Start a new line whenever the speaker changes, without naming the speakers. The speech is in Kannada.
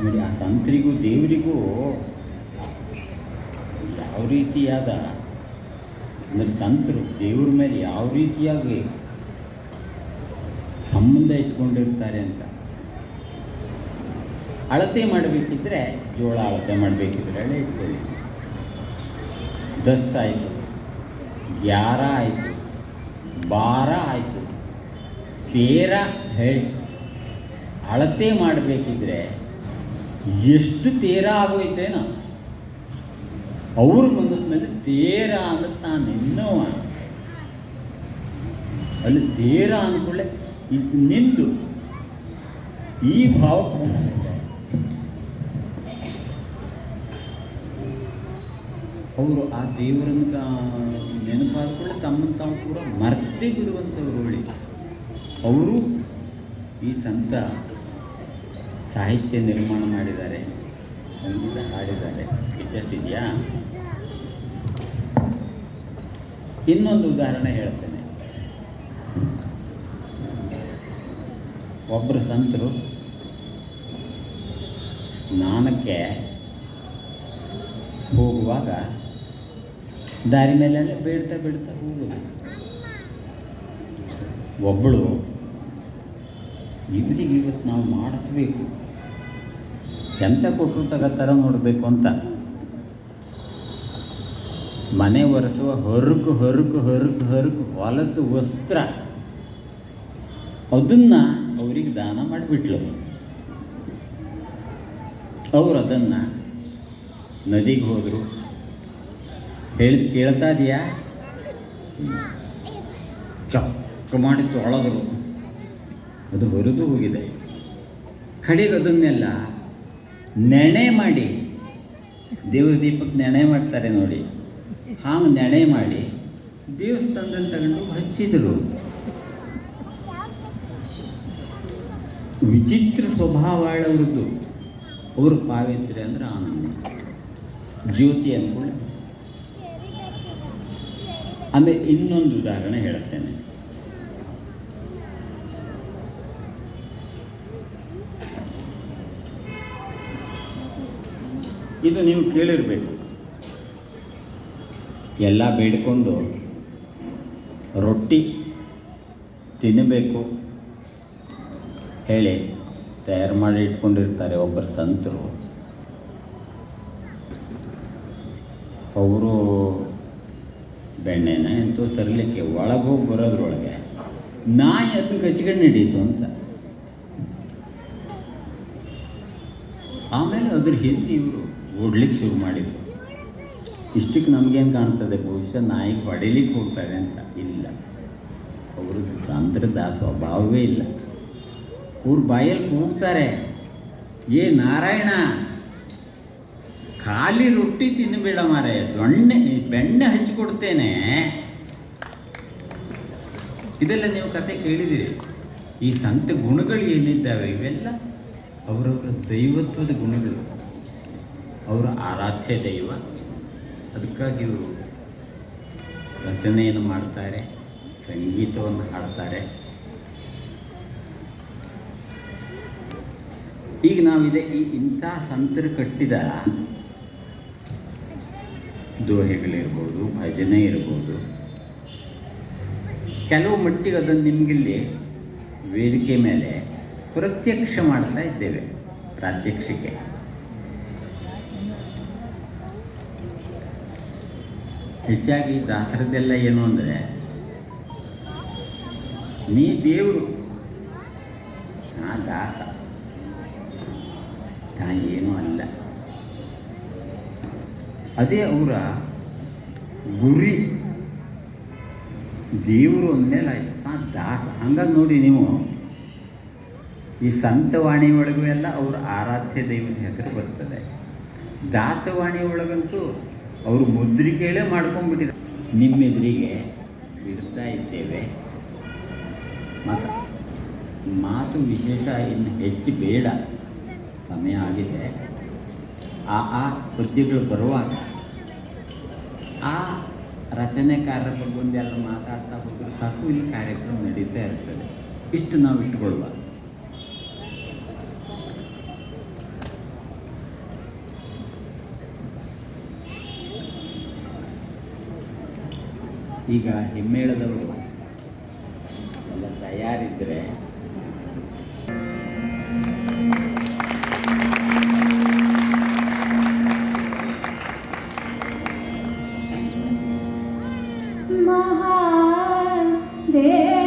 ನೋಡಿ, ಆ ಸಂತರಿಗೂ, ದೇವರಿಗೂ ಯಾವ ರೀತಿಯಾದ ಅಂದರೆ ಸಂತರು ದೇವ್ರ ಮೇಲೆ ಯಾವ ರೀತಿಯಾಗಿ ಸಂಬಂಧ ಇಟ್ಕೊಂಡಿರ್ತಾರೆ ಅಂತ. ಅಳತೆ ಮಾಡಬೇಕಿದ್ರೆ ಜೋಳ ಅಳತೆ ಮಾಡಬೇಕಿದ್ರೆ ಅಳೆ ಇಟ್ಕೊಳ್ಳಿ. ದಸ್ ಆಯಿತು, ಗ್ಯಾರ ಆಯಿತು, ಬಾರ ಆಯಿತು, ತೇರ ಹೇಳಿ. ಅಳತೆ ಮಾಡಬೇಕಿದ್ರೆ ಎಷ್ಟು ತೇರ ಆಗೋಯ್ತೇನ ಅವ್ರ ಮನಸ್ಸಿನಲ್ಲಿ ತೇರ ಅಂದ್ರೆ ತಾನು ಇನ್ನೋವ ಅಲ್ಲಿ ತೇರ ಅಂದ್ಕೊಳ್ಳೆ ಇದು ನಿಂದು ಈ ಭಾವ ಅವರು ಆ ದೇವರನ್ನು ನೆನಪಾದ್ಕೊಳ್ಳೆ ತಮ್ಮನ್ನು ತಾವು ಕೂಡ ಮರ್ತೆ ಬಿಡುವಂಥವ್ರು ಅವರು ಈ ಸಂತ ಸಾಹಿತ್ಯ ನಿರ್ಮಾಣ ಮಾಡಿದ್ದಾರೆ ಸಂಗೀತ ಹಾಡಿದ್ದಾರೆ. ವ್ಯತ್ಯಾಸ ಇದೆಯಾ? ಇನ್ನೊಂದು ಉದಾಹರಣೆ ಹೇಳ್ತೇನೆ. ಒಬ್ಬರು ಸಂತರು ಸ್ನಾನಕ್ಕೆ ಹೋಗುವಾಗ ದಾರಿ ಮೇಲೆಲ್ಲ ಬೀಳ್ತಾ ಬೀಳ್ತಾ ಹೋಗೋದು. ಒಬ್ಬಳು ಇವರಿಗೆ ಇವತ್ತು ನಾವು ಮಾಡಿಸ್ಬೇಕು. ಎಂತ ಕೊಟ್ಟರು ತಗೋತಾರ ನೋಡಬೇಕು ಅಂತ. ಮನೆ ಒರೆಸುವ ಹೊರಕು ಹೊರಕು ಹೊರಕು ಹೊರಕು ಹೊಲಸು ವಸ್ತ್ರ. ಅದನ್ನು ಅವ್ರಿಗೆ ದಾನ ಮಾಡಿಬಿಟ್ಲು. ಅವ್ರು ಅದನ್ನು ನದಿಗೆ ಹೋದರು. ಹೇಳಿದ ಕೇಳ್ತಾ ಇದೆಯಾ? ಚಕ್ಕ ಮಾಡಿ ತೊಳೆದರು. ಅದು ಹೊರದು ಹೋಗಿದೆ. ಕಡೆಗೆ ಅದನ್ನೆಲ್ಲ ನೆನೆ ಮಾಡಿ. ದೇವ್ರ ದೀಪಕ್ಕೆ ನೆಣೆ ಮಾಡ್ತಾರೆ ನೋಡಿ. ಹಾಂಗೆ ನೆಣೆ ಮಾಡಿ. ದೇವಸ್ಥಾನದಲ್ಲಿ ತಗೊಂಡು ಹಚ್ಚಿದರು. ವಿಚಿತ್ರ ಸ್ವಭಾವ ಅವ್ರದ್ದು ಅವ್ರ ಪಾವಿತ್ರ್ಯ ಅಂದ್ರೆ ಆನಂದ. ಜ್ಯೋತಿ ಅಂದ್ಕೊಳ್ಳಿ. ಆಮೇಲೆ ಇನ್ನೊಂದು ಉದಾಹರಣೆ ಹೇಳ್ತೇನೆ. ಇದು ನೀವು ಕೇಳಿರಬೇಕು. ಎಲ್ಲ ಬೇಡಿಕೊಂಡು ರೊಟ್ಟಿ ತಿನ್ನಬೇಕು ಹೇಳಿ, ತಯಾರು ಮಾಡಿ ಇಟ್ಕೊಂಡಿರ್ತಾರೆ ಒಬ್ಬರು ಸಂತರು. ಅವರು ಬೆಣ್ಣೆನ ಎಂತೂ ತರಲಿಕ್ಕೆ ಒಳಗೆ ಹೋಗಿ ಬರೋದ್ರೊಳಗೆ ನಾಯಿ ಅದನ್ನ ಕಚ್ಕೊಂಡು ಹಿಡೀತು ಅಂತ. ಆಮೇಲೆ ಅದ್ರ ಹಿಂದೆ ಇವರು ಓಡ್ಲಿಕ್ಕೆ ಶುರು ಮಾಡಿದರು. ಇಷ್ಟಕ್ಕೆ ನಮಗೇನು ಕಾಣ್ತದೆ, ಬಹುಶಃ ನಾಯಿ ಹೊಡೆಯಲಿಕ್ಕೆ ಹೋಗ್ತಾರೆ ಅಂತ. ಇಲ್ಲ. ಅವ್ರದ್ದು ಸಾಂದ್ರದ ಸ್ವಭಾವವೇ ಇಲ್ಲ. ಅವ್ರ ಬಾಯಲ್ಲಿ ಕೂಗ್ತಾರೆ. ಏ ನಾರಾಯಣ, ಖಾಲಿ ರೊಟ್ಟಿ ತಿನ್ನಬೇಡ ಮಾರೆ, ದೊಣ್ಣೆ, ಬೆಣ್ಣೆ ಹಚ್ಚಿಕೊಡ್ತೇನೆ ಇದೆಲ್ಲ ನೀವು ಕತೆ ಕೇಳಿದಿರಿ. ಈ ಸಂತ ಗುಣಗಳು ಏನಿದ್ದಾವೆ? ಇವೆಲ್ಲ ಅವರವರ ದೈವತ್ವದ ಗುಣಗಳು. ಅವರ ಆರಾಧ್ಯ ದೈವ. ಅದಕ್ಕಾಗಿ ಇವರು ರಚನೆಯನ್ನು ಮಾಡ್ತಾರೆ, ಸಂಗೀತವನ್ನು ಹಾಡ್ತಾರೆ. ಈಗ ನಾವಿದೆ ಈ ಇಂಥ ಸಂತರು ಕಟ್ಟಿದ ದೋಹೆಗಳಿರ್ಬೋದು, ಭಜನೆ ಇರ್ಬೋದು. ಕೆಲವು ಮಟ್ಟಿಗೆ ಅದನ್ನು ನಿಮಗಿಲ್ಲಿ ವೇದಿಕೆ ಮೇಲೆ ಪ್ರತ್ಯಕ್ಷ ಮಾಡಿಸ್ತಾ ಇದ್ದೇವೆ, ಪ್ರಾತ್ಯಕ್ಷಿಕೆ. ಹೆಚ್ಚಾಗಿ ದಾಸರದ್ದೆಲ್ಲ ಏನು ಅಂದರೆ, ನೀ ದೇವರು ಆ ದಾಸ. ತಾನು ಏನೂ ಅಲ್ಲ. ಅದೇ ಅವರ ಗುರಿ. ದೇವರು ಅಂದಮೇಲೆ ಆಯಿತು ದಾಸ. ಹಂಗಾಗಿ ನೋಡಿ ನೀವು, ಈ ಸಂತವಾಣಿ ಒಳಗೂ ಎಲ್ಲ ಅವರ ಆರಾಧ್ಯ ದೈವದ ಹೆಸರು ಬರ್ತದೆ. ದಾಸವಾಣಿ ಒಳಗಂತೂ ಅವರು ಮುದ್ರಿಕೆಯಲ್ಲೇ ಮಾಡ್ಕೊಂಡ್ಬಿಟ್ಟಿದ್ದಾರೆ. ನಿಮ್ಮೆದುರಿಗೆ ಬಿಡ್ತಾ ಇದ್ದೇವೆ. ಮತ್ತು ಮಾತು ವಿಶೇಷ ಇನ್ನು ಹೆಚ್ಚು ಬೇಡ. ಸಮಯ ಆಗಿದೆ. ಆ ಆ ಪದ್ಯಗಳು ಬರುವಾಗ ಆ ರಚನೆಕಾರರ ಬಗ್ಗೆ ಒಂದೆಲ್ಲ ಮಾತಾಡ್ತಾ ಹೋದ್ರೆ ಸಾಕು, ಇಲ್ಲಿ ಕಾರ್ಯಕ್ರಮ ನಡೀತಾ ಇರ್ತದೆ. ಇಷ್ಟು ನಾವು ಇಟ್ಕೊಳ್ಬಾರ್ದು ಈಗ ಹೆಮ್ಮೇಳದವರು ಎಲ್ಲ ತಯಾರಿದ್ದರೆ ಮಹಾದೇವ